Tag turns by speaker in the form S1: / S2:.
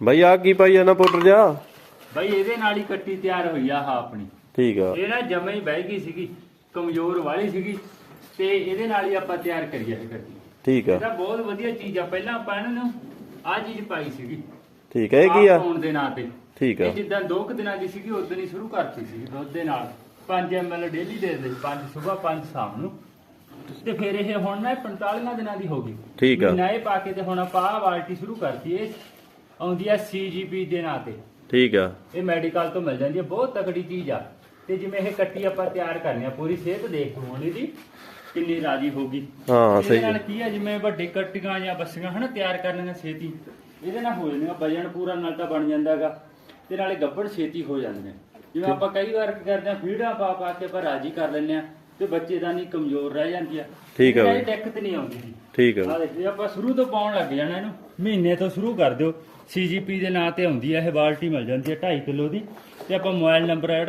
S1: ਬਾਈ ਆ ਕੀ ਪਾਈ ਜਾਣਾ ਪਾਊਡਰ ਜਾ
S2: ਬਈ ਇਹਦੇ ਨਾਲ ਹੀ ਕੱਟੀ ਤਿਆਰ ਹੋਈ ਆ ਆਹ ਆਪਣੀ।
S1: ਠੀਕ ਆ।
S2: ਇਹ ਨਾ ਜਮੇ ਹੀ ਬਹਿ ਗਈ ਸੀਗੀ ਕਮਜ਼ੋਰ ਵਾਲੀ ਸੀਗੀ ਤੇ ਇਹਦੇ ਨਾਲ ਹੀ ਆਪਾਂ ਤਿਆਰ ਕਰੀ ਇਹ ਕੱਟੀ।
S1: ਠੀਕ ਆ।
S2: ਇਹ ਤਾਂ ਬਹੁਤ ਵਧੀਆ ਚੀਜ਼ ਆ ਪਹਿਲਾਂ ਆਪਾਂ ਇਹਨਾਂ ਨੂੰ ਆਹ ਚੀਜ਼ ਪਾਈ ਸੀਗੀ।
S1: ਠੀਕ ਆ ਇਹ ਕੀ ਆ?
S2: ਪਾਉਣ ਦੇ ਨਾਂ ਤੇ।
S1: ਠੀਕ ਆ।
S2: ਇਹ ਜਿੱਦਾਂ ਦੋ ਕੁ ਦਿਨਾਂ ਦੀ ਸੀਗੀ ਉਦੋਂ ਹੀ ਸ਼ੁਰੂ ਕਰਤੀ ਸੀ ਦੁੱਧ ਦੇ ਨਾਲ। 5 ml ਡੇਲੀ ਦੇ ਦੇ 5 ਸਵੇਰ 5 ਸ਼ਾਮ ਨੂੰ। ਤੇ ਫਿਰ ਇਹ ਹੁਣ ਨਾ 45 ਦਿਨਾਂ ਦੀ ਹੋ ਗਈ।
S1: ਠੀਕ ਆ।
S2: ਨਏ ਪਾ ਕੇ ਤੇ ਹੁਣ ਆਪਾਂ ਆਹ ਬਾਲਟੀ ਸ਼ੁਰੂ ਕਰਤੀ ਇਹ ਆਉਂਦੀ ਆ CGP ਦੇ ਨਾਂ ਤੇ।
S1: ਠੀਕ ਆ।
S2: ਇਹ ਮੈਡੀਕਲ ਤੋਂ ਮਿਲ ਜਾਂਦੀ ਹੈ ਬਹੁਤ ਤਕੜੀ ਚੀਜ਼ ਆ। ਤੇ ਜਿਵੇਂ ਇਹ ਕੱਟੀ ਆਪਾਂ ਤਿਆਰ ਕਰਨੀ ਆ ਪੂਰੀ ਸਿਹਤ ਦੇਖ ਹੋਣੀ ਦੀ ਕਿੰਨੀ ਰਾਜੀ ਹੋਗੀ
S1: ਹਾਂ
S2: ਇਹਦੇ
S1: ਸਹੀ।
S2: ਨਾਲ। ਕੀ ਆ ਜਿਵੇਂ ਵੱਡੇ ਕੱਟੀਆਂ ਜਾਂ ਬੱਸੀਆਂ ਹਨਾ ਤਿਆਰ ਕਰਨੀਆਂ ਛੇਤੀ ਇਹਦੇ ਨਾਲ ਹੋ ਜਾਂਦੀਆਂ ਵਜਨ ਪੂਰਾ ਨਾਲ ਤਾਂ ਬਣ ਜਾਂਦਾਗਾ ਤੇ ਨਾਲੇ ਗੱਬੜ ਛੇਤੀ ਹੋ ਜਾਂਦੇ ਨੇ ਜਿਵੇਂ ਆਪਾਂ ਕਈ ਵਾਰ ਕੀ ਕਰਦੇ ਆ ਫੀਡਾਂ ਪਾ ਪਾ ਕੇ ਪਰ ਰਾਜੀ ਕਰ ਲੈਂਦੇ ਆ। ਤੇ ਬੱਚੇ ਦਾ ਨਹੀਂ ਕਮਜ਼ੋਰ ਰਹਿ ਜਾਂਦੀ ਆ।
S1: ਠੀਕ ਆ ਬਈ।
S2: ਦਿੱਕਤ ਨਹੀਂ ਆਉਂਦੀ ਜੀ।
S1: ਠੀਕ ਆ
S2: ਆ ਦੇਖੋ ਜੇ ਆਪਾਂ ਸ਼ੁਰੂ ਤੋਂ ਪਾਉਣ ਲੱਗ ਜਾਣਾ ਇਹਨੂੰ। ਮਹੀਨੇ ਤੋਂ ਸ਼ੁਰੂ ਕਰ ਦਿਓ। CGP ਦੇ ਨਾਂ ਤੇ ਆਉਂਦੀ ਆ ਇਹ ਬਾਲਟੀ ਮਿਲ ਜਾਂਦੀ ਹੈ 2.5 ਕਿਲੋ ਦੀ। ਤੇ ਆਪਾਂ ਮੋਬਾਈਲ ਨੰਬਰ